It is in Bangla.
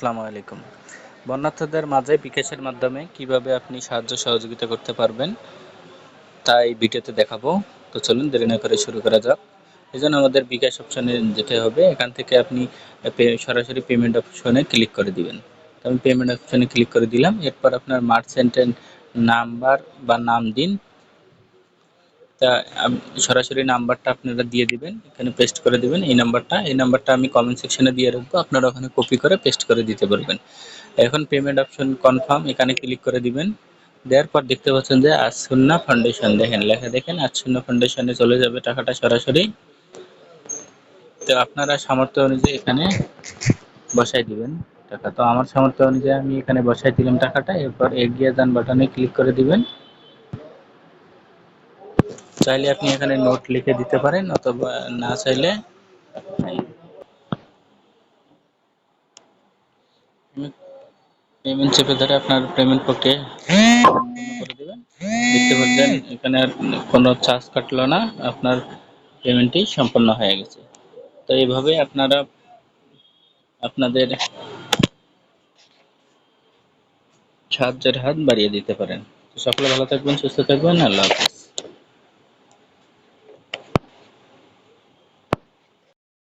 আসসালামু আলাইকুম। বন্যার্থদের মাঝে বিকাশের মাধ্যমে কীভাবে আপনি সাহায্য সহযোগিতা করতে পারবেন, তা এই ভিডিওতে দেখাবো। তো চলুন দেরি না করে শুরু করা যাক। এই জন্য আমাদের বিকাশ অপশনে যেতে হবে। এখান থেকে আপনি সরাসরি পেমেন্ট অপশনে ক্লিক করে দিবেন। তো আমি পেমেন্ট অপশনে ক্লিক করে দিলাম। এরপর আপনার মার্চেন্টের নাম্বার বা নাম দিন। তা সরাসরি নাম্বারটা আপনারা দিয়ে দিবেন, এখানে পেস্ট করে দিবেন, এই নাম্বারটা এই নাম্বারটা আমি কমেন্ট সেকশনে দিয়ে রাখব, আপনারা ওখানে কপি করে পেস্ট করে দিতে পারবেন। এখন পেমেন্ট অপশন কনফার্ম এখানে ক্লিক করে দিবেন, দেওয়ার পর দেখতে পাচ্ছেন যে আসুন্না ফাউন্ডেশন দেখেন, লেখা দেখেন, আসুন্না ফাউন্ডেশনে চলে যাবে টাকাটা সরাসরি। তো আপনারা সামর্থ্য অনুযায়ী এখানে বসাই দিবেন টাকা। তো আমার সামর্থ্য অনুযায়ী আমি এখানে বসাই দিলাম টাকাটা, এরপর এগিয়ে যান বাটনে ক্লিক করে দিবেন। চাইলে আপনি এখানে নোট লিখে দিতে পারেন অথবা না চাইলে পেমেন্ট চেপে ধরে আপনার পেমেন্ট দেবেন। দেখতে পাচ্ছেন এখানে আর কোনো চার্জ কাটলো না, আপনার পেমেন্টটি সম্পন্ন হয়ে গেছে। তো এইভাবে আপনারা আপনাদের সাহায্যের হাত বাড়িয়ে দিতে পারেন। সকলে ভালো থাকবেন, সুস্থ থাকবেন, আল্লাহ হাফেজ।